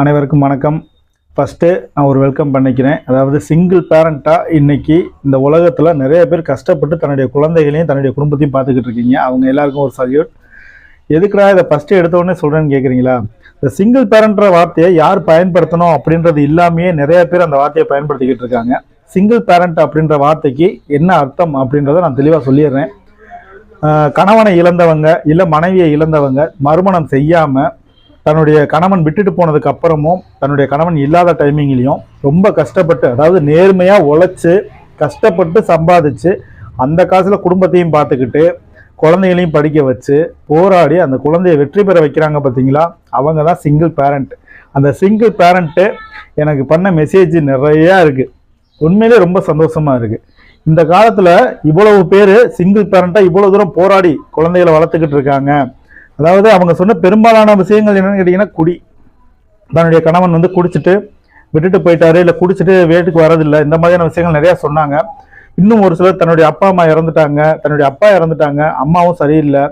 அனைவருக்கும் வணக்கம். ஃபஸ்ட்டு நான் ஒரு வெல்கம் பண்ணிக்கிறேன். அதாவது சிங்கிள் பேரண்ட்டாக இன்றைக்கி இந்த உலகத்தில் நிறைய பேர் கஷ்டப்பட்டு தன்னுடைய குழந்தைகளையும் தன்னுடைய குடும்பத்தையும் பார்த்துக்கிட்டு இருக்கீங்க. அவங்க எல்லாருக்கும் ஒரு சல்யூட் எதுக்குடா இதை ஃபஸ்ட்டு எடுத்தோடனே சொல்கிறேன்னு கேட்குறீங்களா இந்த சிங்கிள் பேரண்ட்ற வார்த்தையை யார் பயன்படுத்தணும் அப்படின்றது இல்லாமையே நிறைய பேர் அந்த வார்த்தையை பயன்படுத்திக்கிட்டு இருக்காங்க. சிங்கிள் பேரண்ட் அப்படின்ற வார்த்தைக்கு என்ன அர்த்தம் அப்படின்றத நான் தெளிவாக சொல்லிடுறேன். கணவனை இழந்தவங்க இல்லை மனைவியை இழந்தவங்க மறுமணம் செய்யாமல் தன்னுடைய கணவன் விட்டுட்டு போனதுக்கு அப்புறமும் தன்னுடைய கணவன் இல்லாத டைமிங்லேயும் ரொம்ப கஷ்டப்பட்டு அதாவது நேர்மையாக உழைச்சி கஷ்டப்பட்டு சம்பாதிச்சு அந்த காசில் குடும்பத்தையும் பார்த்துக்கிட்டு குழந்தைகளையும் படிக்க வச்சு போராடி அந்த குழந்தைய வெற்றி பெற வைக்கிறாங்க பார்த்தீங்களா? அவங்க தான் சிங்கிள் பேரண்ட் அந்த சிங்கிள் பேரண்ட்டு எனக்கு பண்ண மெசேஜ் நிறையா இருக்குது உண்மையிலே ரொம்ப சந்தோஷமா இருக்குது இந்த காலத்தில் இவ்வளவு பேர் சிங்கிள் பேரண்ட்டாக இவ்வளோ தூரம் போராடி குழந்தைகளை வளர்த்துக்கிட்டு இருக்காங்க. அதாவது அவங்க சொன்ன பெரும்பாலான விஷயங்கள் என்னன்னு கேட்டீங்கன்னா குடி. தன்னுடைய கணவன் வந்து குடிச்சிட்டு விட்டுட்டு போயிட்டாரு இல்லை குடிச்சிட்டு வீட்டுக்கு வரதில்லை இந்த மாதிரியான விஷயங்கள் நிறைய சொன்னாங்க. இன்னும் ஒரு சிலர் தன்னுடைய அப்பா அம்மா இறந்துட்டாங்க. தன்னுடைய அப்பா இறந்துட்டாங்க. அம்மாவும் சரியில்லை.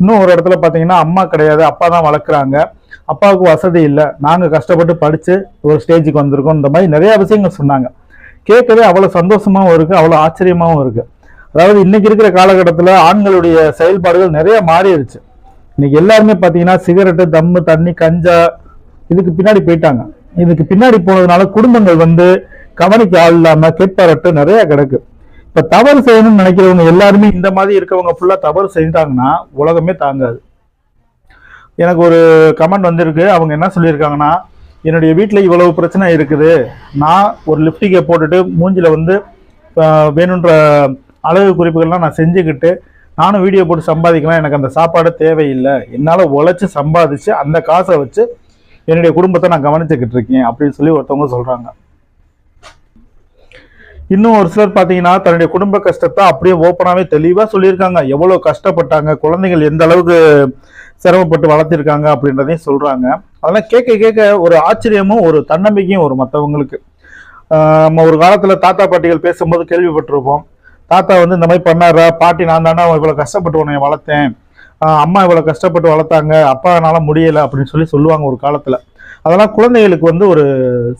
இன்னும் ஒரு இடத்துல பார்த்தீங்கன்னா அம்மா கிடையாது. அப்பா தான் வளர்க்குறாங்க. அப்பாவுக்கு வசதி இல்லை. நாங்கள் கஷ்டப்பட்டு படித்து ஒரு ஸ்டேஜுக்கு வந்திருக்கோம். இந்த மாதிரி நிறையா விஷயங்கள் சொன்னாங்க. கேட்கவே அவ்வளோ சந்தோஷமாகவும் இருக்குது அவ்வளோ ஆச்சரியமாகவும் இருக்குது அதாவது இன்றைக்கி இருக்கிற காலகட்டத்தில் ஆண்களுடைய செயல்பாடுகள் நிறைய மாறிடுச்சு. இன்னைக்கு எல்லாருமே பார்த்தீங்கன்னா சிகரெட்டு தம்மு தண்ணி கஞ்சா இதுக்கு பின்னாடி போயிட்டாங்க. இதுக்கு பின்னாடி போனதுனால குடும்பங்கள் வந்து கவனிக்க ஆள் இல்லாம கேட்பாரட்டு நிறைய கிடக்கு. இப்ப தவறு செய்யணும்னு நினைக்கிறவங்க எல்லாருமே இந்த மாதிரி இருக்கவங்க ஃபுல்லா தவறு செஞ்சுட்டாங்கன்னா உலகமே தாங்காது. எனக்கு ஒரு கமெண்ட் வந்திருக்கு. அவங்க என்ன சொல்லியிருக்காங்கன்னா என்னுடைய வீட்டில் இவ்வளவு பிரச்சனை இருக்குது. நான் ஒரு லிப்டிக்கை போட்டுட்டு மூஞ்சில் வந்து வேணுன்ற அழகு குறிப்புகள்லாம் நான் செஞ்சுக்கிட்டு நானும் வீடியோ போட்டு சம்பாதிக்கலாம் எனக்கு அந்த சாப்பாடு தேவையில்லை. என்னால் உழைச்சி சம்பாதிச்சு அந்த காசை வச்சு என்னுடைய குடும்பத்தை நான் கவனிச்சுக்கிட்டு இருக்கேன் அப்படின்னு சொல்லி ஒருத்தவங்க சொல்கிறாங்க இன்னும் ஒரு சிலர் பார்த்தீங்கன்னா தன்னுடைய குடும்ப கஷ்டத்தை அப்படியே ஓப்பனாகவே தெளிவாக சொல்லியிருக்காங்க. எவ்வளோ கஷ்டப்பட்டாங்க குழந்தைகள் எந்த அளவுக்கு சிரமப்பட்டு வளர்த்திருக்காங்க அப்படின்றதையும் சொல்கிறாங்க அதெல்லாம் கேட்க கேட்க ஒரு ஆச்சரியமும் ஒரு தன்னம்பிக்கையும் ஒரு மற்றவங்களுக்கு நம்ம ஒரு காலத்தில் தாத்தா பாட்டிகள் பேசும்போது கேள்விப்பட்டிருப்போம். தாத்தா வந்து இந்த மாதிரி பண்ணாரா? பாட்டி நான் தானே இவ்வளோ கஷ்டப்பட்டு உன்னை வளர்த்தேன். அம்மா இவ்வளோ கஷ்டப்பட்டு வளர்த்தாங்க. அப்பானால முடியலை அப்படின்னு சொல்லி சொல்லுவாங்க ஒரு காலத்தில். அதெல்லாம் குழந்தைகளுக்கு வந்து ஒரு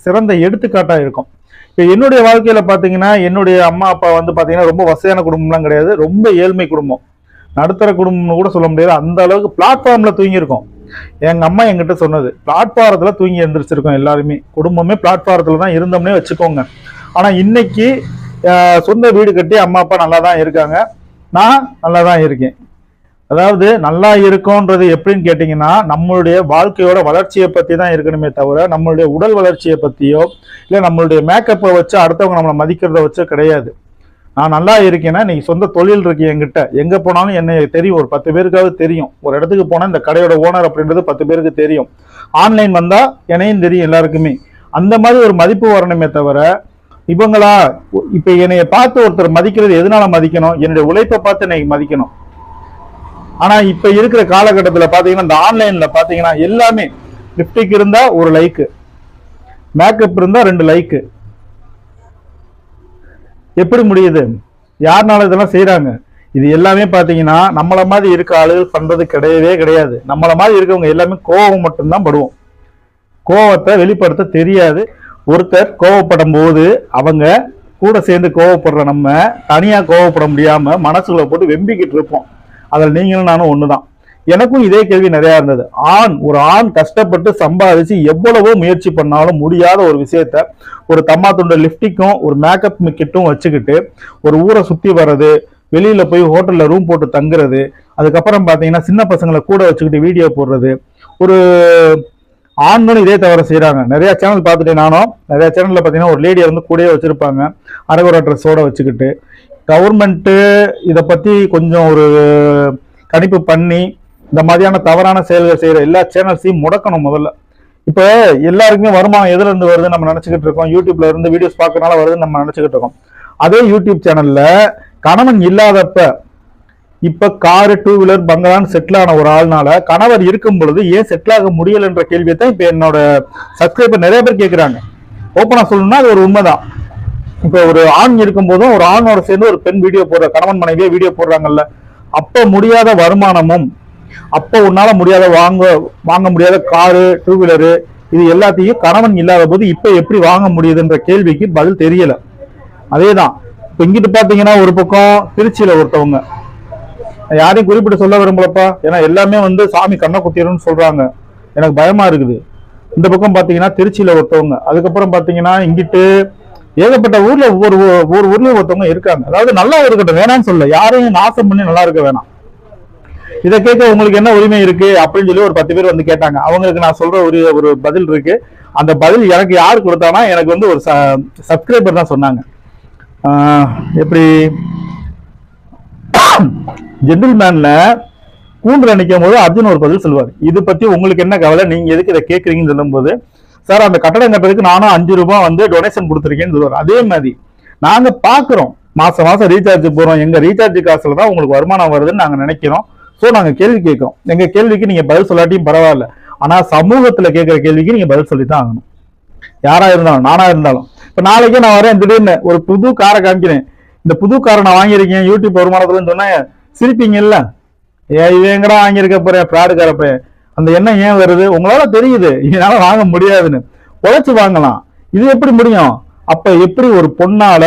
சிறந்த எடுத்துக்காட்டாக இருக்கும். இப்போ என்னுடைய வாழ்க்கையில் பார்த்தீங்கன்னா என்னுடைய அம்மா அப்பா வந்து பார்த்தீங்கன்னா ரொம்ப வசதியான குடும்பம்லாம் கிடையாது. ரொம்ப ஏழ்மை குடும்பம். நடுத்தர குடும்பம்னு கூட சொல்ல முடியாது. அந்த அளவுக்கு பிளாட்ஃபார்மில் தூங்கியிருக்கோம். எங்கள் அம்மா எங்கிட்ட சொன்னது பிளாட்ஃபாரத்தில் தூங்கி எழுந்திரிச்சிருக்கோம் எல்லாருமே. குடும்பமே பிளாட்ஃபாரத்தில் தான் இருந்தோம்னே வச்சுக்கோங்க. ஆனால் இன்னைக்கு சொந்த வீடு கட்டி அம்மா அப்பா நல்லா தான் இருக்காங்க. நான் நல்லா தான் இருக்கேன். அதாவது நல்லா இருக்கோன்றது எப்படின்னு கேட்டிங்கன்னா நம்மளுடைய வாழ்க்கையோட வளர்ச்சியை பற்றி தான் இருக்கணுமே தவிர நம்மளுடைய உடல் வளர்ச்சியை பற்றியோ இல்லை நம்மளுடைய மேக்கப்பை வச்சு அடுத்தவங்க நம்மளை மதிக்கிறத வச்சோ கிடையாது. நான் நல்லா இருக்கேன்னா நீ சொந்த தொழில் இருக்கு என்கிட்ட. எங்கே போனாலும் என்னை தெரியும். ஒரு பத்து பேருக்காவது தெரியும். ஒரு இடத்துக்கு போனால் இந்த கடையோட ஓனர் அப்படின்றது பத்து பேருக்கு தெரியும். ஆன்லைன் வந்தால் என்னையும் தெரியும் எல்லாருக்குமே. அந்த மாதிரி ஒரு மதிப்பு வரணுமே தவிர இவங்களா இப்போ என்னைய பார்த்து ஒருத்தர் மதிக்கிறது எதனால மதிக்கணும்? என்னுடைய உழைப்பை பார்த்து என்னை மதிக்கணும். ஆனா இப்ப இருக்கிற காலகட்டத்தில் பாத்தீங்கன்னா இந்த ஆன்லைன்ல பாத்தீங்கன்னா எல்லாமே லிப்டிக் இருந்தா ஒரு லைக்கு மேக்கப் இருந்தா ரெண்டு லைக்கு எப்படி முடியுது? யாருனால இதெல்லாம் செய்யறாங்க இது எல்லாமே பாத்தீங்கன்னா நம்மள மாதிரி இருக்க ஆளுகள் பண்றது கிடையவே கிடையாது. நம்மள மாதிரி இருக்கவங்க எல்லாமே கோபம் மட்டும்தான் படுவோம். கோவத்தை வெளிப்படுத்த தெரியாது. ஒருத்தர் கோவப்படும் போது அவங்க கூட சேர்ந்து கோவப்படுற நம்ம தனியாக கோவப்பட முடியாமல் மனசுகளை போட்டு வெம்பிக்கிட்டு இருப்போம். அதில் நீங்களும் நானும் ஒன்று தான் எனக்கும் இதே கேள்வி நிறையா இருந்தது. ஆண் ஒரு ஆண் கஷ்டப்பட்டு சம்பாதிச்சு எவ்வளவோ முயற்சி பண்ணாலும் முடியாத ஒரு விஷயத்த ஒரு தம்மா துண்ட லிஃப்டிக்கும் ஒரு மேக்கப் கிட்டும் வச்சுக்கிட்டு ஒரு ஊரை சுற்றி வர்றது வெளியில் போய் ஹோட்டலில் ரூம் போட்டு தங்குறது அதுக்கப்புறம் பார்த்தீங்கன்னா சின்ன பசங்களை கூட வச்சுக்கிட்டு வீடியோ போடுறது ஒரு ஆண்களும் இதே தவிர செய்கிறாங்க நிறைய சேனல் பார்த்துட்டேன் நானும் நிறைய சேனலில் பார்த்தீங்கன்னா ஒரு லேடியை வந்து கூடயே வச்சுருப்பாங்க. அரகுரா ட்ரெஸ்ஸோடு வச்சுக்கிட்டு. கவர்மெண்ட்டு இதை பற்றி கொஞ்சம் ஒரு கணிப்பு பண்ணி இந்த மாதிரியான தவறான செயல்கள் செய்கிற எல்லா சேனல்ஸையும் முடக்கணும் முதல்ல. இப்போ எல்லாருக்குமே வருமானம் எதுலேருந்து வருது நம்ம நினச்சிக்கிட்டு இருக்கோம். யூடியூப்ல இருந்து வீடியோஸ் பார்க்கறனால வருதுன்னு நம்ம நினச்சிக்கிட்டு இருக்கோம். அதே யூடியூப் சேனலில் கணவன் இல்லாதப்ப இப்ப காரு டூ வீலர் பங்களான்னு செட்டில் ஆன ஒரு ஆள்னால கணவர் இருக்கும் பொழுது ஏன் செட்டில் ஆக முடியலன்ற கேள்வியை தான் இப்ப என்னோட சப்ஸ்கிரைபர் நிறைய பேர் கேட்கிறாங்க ஓப்பனா சொல்லணும்னா அது ஒரு உண்மைதான். இப்போ ஒரு ஆண் இருக்கும் போதும் ஒரு ஆணோட சேர்ந்து ஒரு பெண் வீடியோ போடுற கணவன் மனைவியே வீடியோ போடுறாங்கல்ல. அப்ப முடியாத வருமானமும் அப்போ உன்னால முடியாத வாங்க வாங்க முடியாத காரு டூ வீலரு இது எல்லாத்தையும் கணவன் இல்லாத போது இப்ப எப்படி வாங்க முடியுதுன்ற கேள்விக்கு பதில் தெரியல. அதேதான். இப்ப இங்கிட்டு பாத்தீங்கன்னா ஒரு பக்கம் திருச்சியில ஒருத்தவங்க. யாரையும் குறிப்பிட்டு சொல்ல விரும்பலப்பா. ஏன்னா எல்லாமே வந்து சாமி கண்ணை குத்திடும்னு சொல்றாங்க. எனக்கு பயமா இருக்குது. இந்த பக்கம் பாத்தீங்கன்னா திருச்சியில ஒருத்தவங்க. அதுக்கப்புறம் பாத்தீங்கன்னா இங்கிட்டு ஏகப்பட்ட ஊர்ல ஒவ்வொரு ஒவ்வொரு ஊர்லயும் ஒருத்தவங்க இருக்காங்க. அதாவது நல்லா இருக்கட்டும் வேணாம்னு சொல்ல யாரையும் நாசம் பண்ணி நல்லா இருக்க வேணாம். இதை கேட்க உங்களுக்கு என்ன உரிமை இருக்கு? அப்படின்னு சொல்லி ஒரு பத்து பேர் வந்து கேட்டாங்க. அவங்களுக்கு நான் சொல்ற ஒரு ஒரு பதில் இருக்கு. அந்த பதில் எனக்கு யார் கொடுத்தானா? எனக்கு வந்து ஒரு சப்ஸ்கிரைபர் தான் சொன்னாங்க. எப்படி? ஜென்டில்மேன்ல கூண்டுல நிற்கும் போது அர்ஜுன் ஒரு பதில் சொல்லுவார். இது பத்தி உங்களுக்கு என்ன கவலை? நீங்க எதுக்கு இதை கேட்குறீங்கன்னு சொல்லும்போது சார் அந்த கட்டடம் கட்டுறதுக்கு நானும் அஞ்சு ரூபாய் வந்து டொனேஷன் கொடுத்துருக்கேன்னு சொல்லுவார். அதே மாதிரி நாங்க பாக்குறோம். மாசம் மாசம் ரீசார்ஜ் போறோம். எங்க ரீசார்ஜ் காசுல தான் உங்களுக்கு வருமானம் வருதுன்னு நாங்க நினைக்கிறோம். ஸோ நாங்க கேள்வி கேட்கிறோம். எங்க கேள்விக்கு நீங்க பதில் சொல்லாட்டியும் பரவாயில்ல. ஆனா சமூகத்துல கேட்கிற கேள்விக்கு நீங்க பதில் சொல்லி தான் ஆகணும். யாரா இருந்தாலும் நானா இருந்தாலும். இப்ப நாளைக்கே நான் வரேன். திடீர்னு ஒரு புது காரை காமிக்கிறேன். இந்த புது காரை நான் வாங்கியிருக்கேன் யூடியூப் வருமானத்துலன்னு சொன்னா சிரிப்பீங்கல்ல ஏ இவங்கடா வாங்கியிருக்க போறேன் ஃப்ராடு காரப்ப அந்த எண்ணம் ஏன் வருது? உங்களால தெரியுது. இதனால வாங்க முடியாதுன்னு. உழைச்சு வாங்கலாம். இது எப்படி முடியும்? அப்ப எப்படி ஒரு பொண்ணால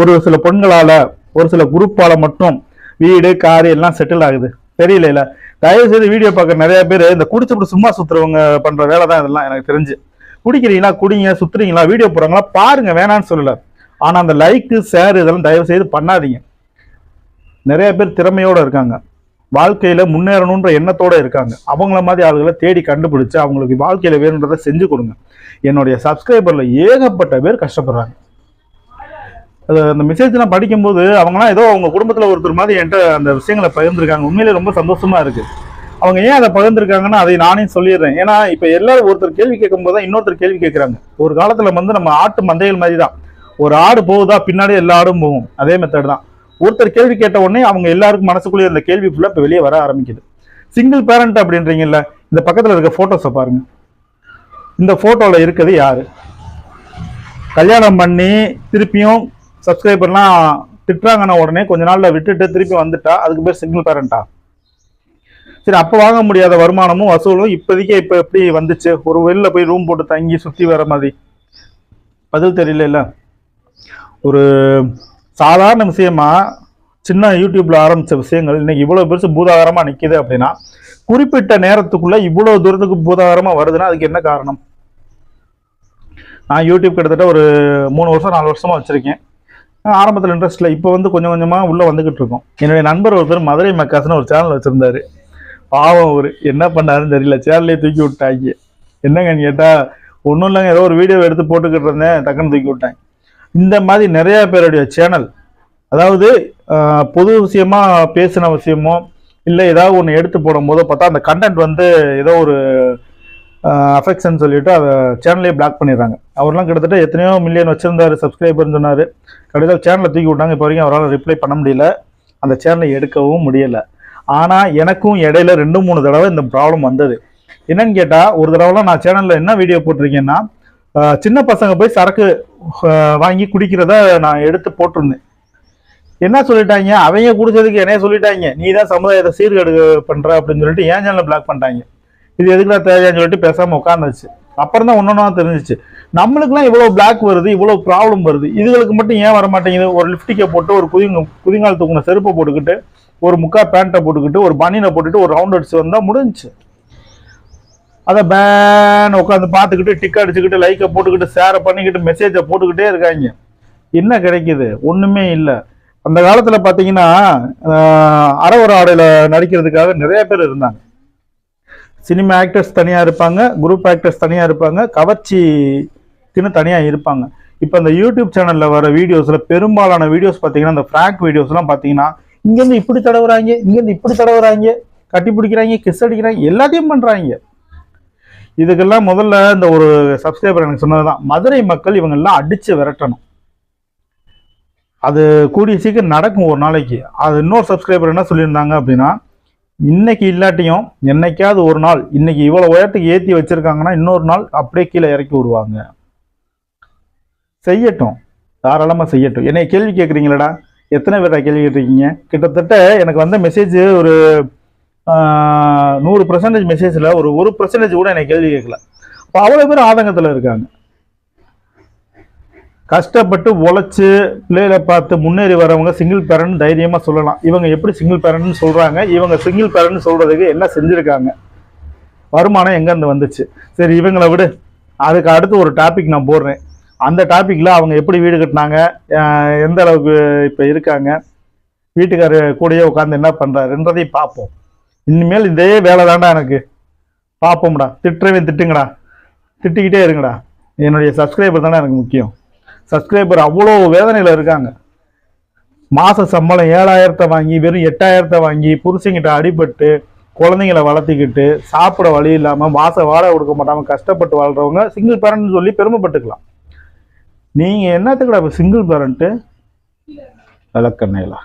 ஒரு சில பெண்களால ஒரு சில குரூப்பால மட்டும் வீடு காரு எல்லாம் செட்டில் ஆகுது. தெரியல இல்ல? தயவு செய்து வீடியோ பார்க்க நிறைய பேர் இந்த குடிச்சுட்டு சும்மா சுத்துறவங்க பண்ற வேலை தான் இதெல்லாம் எனக்கு தெரிஞ்சு. குடிக்கிறீங்களா குடிங்க சுத்துறீங்களா வீடியோ போடுறாங்களா பாருங்க. வேணான்னு சொல்லல. ஆனால் அந்த லைக்கு ஷேர் இதெல்லாம் தயவு செய்து பண்ணாதீங்க. நிறைய பேர் திறமையோடு இருக்காங்க. வாழ்க்கையில் முன்னேறணுன்ற எண்ணத்தோடு இருக்காங்க. அவங்கள மாதிரி ஆளுகளை தேடி கண்டுபிடிச்சு அவங்களுக்கு வாழ்க்கையில் வேணுன்றதை செஞ்சு கொடுங்க. என்னுடைய சப்ஸ்கிரைபரில் ஏகப்பட்ட பேர் கஷ்டப்படுறாங்க. அது அந்த மெசேஜ்லாம் படிக்கும்போது அவங்கலாம் ஏதோ அவங்க குடும்பத்தில் ஒருத்தர் மாதிரி என்கிட்ட அந்த விஷயங்களை பகிர்ந்துருக்காங்க. உண்மையிலே ரொம்ப சந்தோஷமாக இருக்குது அவங்க ஏன் அதை பகிர்ந்துருக்காங்கன்னா அதை நானே சொல்லிடுறேன். ஏன்னா இப்போ எல்லாரும் ஒருத்தர் கேள்வி கேட்கும் போது தான் இன்னொருத்தர் கேள்வி கேட்குறாங்க. ஒரு காலத்தில் வந்து நம்ம ஆட்டு மந்தைகள் மாதிரி தான் ஒரு ஆடு போகுதா பின்னாடி எல்லா ஆடும் போகும். அதே மெத்தட் தான். ஒருத்தர் கேள்வி கேட்ட உடனே அவங்க எல்லாருக்கும் மனசுக்குள்ளே இருந்த கேள்வி ஃபுல்லாக இப்போ வெளியே வர ஆரம்பிக்குது. சிங்கிள் பேரண்ட் அப்படின்றீங்கல்ல இந்த பக்கத்தில் இருக்க ஃபோட்டோஸை பாருங்க. இந்த ஃபோட்டோவில் இருக்கிறது யார்? கல்யாணம் பண்ணி திருப்பியும் சப்ஸ்கிரைபர்லாம் திட்டுறாங்கன்னா உடனே கொஞ்ச நாளில் விட்டுட்டு திருப்பி வந்துட்டா அதுக்கு பேர் சிங்கிள் பேரண்டா சரி அப்போ வாங்க முடியாத வருமானமும் வசூலும் இப்போதைக்கே இப்போ எப்படி வந்துச்சு? ஒரு வெளில போய் ரூம் போட்டு தங்கி சுற்றி வர மாதிரி. பதில் தெரியல ஒரு சாதாரண விஷயமா சின்ன யூடியூப்ல ஆரம்பிச்ச விஷயங்கள் இன்னைக்கு இவ்வளவு பெருசு பூதாகரமா நிக்குது அப்படின்னா குறிப்பிட்ட நேரத்துக்குள்ள இவ்வளவு தூரத்துக்கு பூதாகரமா வருதுன்னா அதுக்கு என்ன காரணம்? நான் யூடியூப் கிட்டத்தட்ட ஒரு மூணு வருஷம் நாலு வருஷமா வச்சிருக்கேன். ஆரம்பத்தில் ஆரம்பத்தில் இல்லை இப்போ வந்து கொஞ்சம் கொஞ்சமா உள்ள வந்துகிட்டு இருக்கோம். என்னுடைய நண்பர் ஒருத்தர் மதுரை மக்காசுன்னு ஒரு சேனல் வச்சிருந்தாரு. பாவம் அவர் என்ன பண்ணாருன்னு தெரியல சேனல்லே தூக்கி விட்டாங்க. என்னங்கன்னு கேட்டா ஒன்றும் இல்லைங்க ஏதோ ஒரு வீடியோ எடுத்து போட்டுக்கிட்டு இருந்தேன் டக்குன்னு தூக்கி விட்டாங்க. இந்த மாதிரி நிறையா பேருடைய சேனல் அதாவது பொது விஷயமா பேசின விஷயமோ இல்லை ஏதாவது ஒன்று எடுத்து போடும்போதோ பார்த்தா அந்த கண்டென்ட் வந்து ஏதோ ஒரு அஃபெக்ஷன் சொல்லிட்டு அதை சேனலே பிளாக் பண்ணிடுறாங்க. அவர்லாம் கிட்டத்தட்ட எத்தனையோ மில்லியன் வச்சுருந்தாரு சப்ஸ்கிரைபர்னு சொன்னார். கடைசியில் சேனலை தூக்கி விட்டாங்க. இப்போ வரைக்கும் அவரால் ரிப்ளை பண்ண முடியல. அந்த சேனலை எடுக்கவும் முடியலை. ஆனால் எனக்கும் இடையில ரெண்டு மூணு தடவை இந்த ப்ராப்ளம் வந்தது. என்னன்னு கேட்டால் ஒரு தடவைலாம் நான் சேனலில் என்ன வீடியோ போட்டிருக்கேன்னா சின்ன பசங்க போய் சரக்கு வாங்கி குடிக்கிறத நான் எடுத்து போட்டிருந்தேன். என்ன சொல்லிட்டாங்க? அவங்க குடிச்சதுக்கு என்னைய சொல்லிட்டாங்க. நீ தான் சமுதாயத்தை சீர்கேடு பண்ற அப்படின்னு சொல்லிட்டு ஏன் சேனலை பிளாக் பண்ணிட்டாங்க. இது எதுக்குடா தேவையான்னு சொல்லிட்டு பேசாம உட்காந்துச்சு அப்புறம் தான் ஒன்னொன்னா தெரிஞ்சிச்சு. நம்மளுக்குலாம் இவ்வளோ பிளாக் வருது இவ்வளோ ப்ராப்ளம் வருது. இதுகளுக்கு மட்டும் ஏன் வர மாட்டேங்குது ஒரு லிப்டிக்கை போட்டு ஒரு குதிங்க குதிங்கால் தூக்குன செருப்பை போட்டுக்கிட்டு ஒரு முக்கா பேண்ட்டை போட்டுக்கிட்டு ஒரு பனியனை போட்டுட்டு ஒரு ரவுண்ட் அடிச்சு வந்தால் முடிஞ்சிச்சு. அதை பேன் உட்காந்து பார்த்துக்கிட்டு டிக் அடிச்சுக்கிட்டு லைக்கை போட்டுக்கிட்டு ஷேரை பண்ணிக்கிட்டு மெசேஜை போட்டுக்கிட்டே இருக்காங்க. என்ன கிடைக்கிது? ஒன்றுமே இல்லை. அந்த காலத்தில் பார்த்தீங்கன்னா ஆஹ், அரவர நடிக்கிறதுக்காக நிறைய பேர் இருந்தாங்க. சினிமா ஆக்டர்ஸ் தனியாக இருப்பாங்க குரூப் ஆக்டர்ஸ் தனியாக இருப்பாங்க கவர்ச்சிக்குன்னு தனியாக இருப்பாங்க. இப்போ அந்த யூடியூப் சேனலில் வர வீடியோஸில் பெரும்பாலான வீடியோஸ் பார்த்தீங்கன்னா அந்த ஃப்ராங்க் வீடியோஸ்லாம் பார்த்தீங்கன்னா இங்கேருந்து இப்படி தடவுறாங்க இங்கேருந்து இப்படி தடவுறாங்க கட்டி பிடிக்கிறாங்க கிஸ் அடிக்கிறாங்க எல்லாத்தையும் பண்ணுறாங்க இதுக்கெல்லாம் முதல்ல இந்த ஒரு சப்ஸ்கிரைபர் எனக்கு சொன்னதுதான். மதுரை மக்கள் இவங்கெல்லாம் அடித்து விரட்டணும். அது கூடிய சீக்கிரம் நடக்கும் ஒரு நாளைக்கு. அது இன்னொரு சப்ஸ்கிரைபர் என்ன சொல்லியிருந்தாங்க அப்படின்னா இன்னைக்கு இல்லாட்டியும் என்னைக்காவது ஒரு நாள் இன்னைக்கு இவ்வளோ உயரத்துக்கு ஏற்றி வச்சுருக்காங்கன்னா இன்னொரு நாள் அப்படியே கீழே இறக்கி விடுவாங்க. செய்யட்டும். தாராளமாக செய்யட்டும். என்னை கேள்வி கேட்குறீங்களடா எத்தனை பேர்டா கேள்வி கேட்டிருக்கீங்க? கிட்டத்தட்ட எனக்கு வந்த மெசேஜ் ஒரு நூறு பர்சன்டேஜ் மெசேஜில் ஒரு ஒரு பர்சன்டேஜ் கூட எனக்கு கேள்வி கேட்கல. இப்போ அவ்வளோ பேர் ஆதங்கத்தில் இருக்காங்க. கஷ்டப்பட்டு உழைச்சி பிள்ளைகளை பார்த்து முன்னேறி வரவங்க சிங்கிள் பேரண்ட் தைரியமாக சொல்லலாம். இவங்க எப்படி சிங்கிள் பேரண்ட்னு சொல்கிறாங்க இவங்க சிங்கிள் பேரண்ட் சொல்கிறதுக்கு என்ன செஞ்சுருக்காங்க? வருமானம் எங்கேருந்து வந்துச்சு? சரி இவங்களை விடு. அதுக்கு அடுத்து ஒரு டாபிக் நான் போடுறேன். அந்த டாப்பிக்கில் அவங்க எப்படி வீடு கட்டினாங்க? எந்த அளவுக்கு இப்போ இருக்காங்க? வீட்டுக்காரர் கூடயே உட்காந்து என்ன பண்ணுறாருன்றதையும் பார்ப்போம். இனிமேல் இதே வேலை தான்டா எனக்கு. பார்ப்போம்டா திட்டுறவன் திட்டுங்கடா. திட்டிக்கிட்டே இருங்கடா. என்னுடைய சப்ஸ்கிரைபர் தானே எனக்கு முக்கியம். சப்ஸ்கிரைபர் அவ்வளோ வேதனையில் இருக்காங்க. மாத சம்பளம் ஏழாயிரத்தை வாங்கி வெறும் எட்டாயிரத்தை வாங்கி புருஷங்கிட்ட அடிபட்டு குழந்தைங்கள வளர்த்திக்கிட்டு சாப்பிட வழி இல்லாமல் மாத வாடகை கொடுக்க மாட்டாமல் கஷ்டப்பட்டு வாழ்கிறவங்க சிங்கிள் பேரண்ட்னு சொல்லி பெருமைப்பட்டுக்கலாம். நீங்கள் என்னத்துக்குடா இப்போ சிங்கிள் பேரண்ட்டு விளக்கண்ணேலா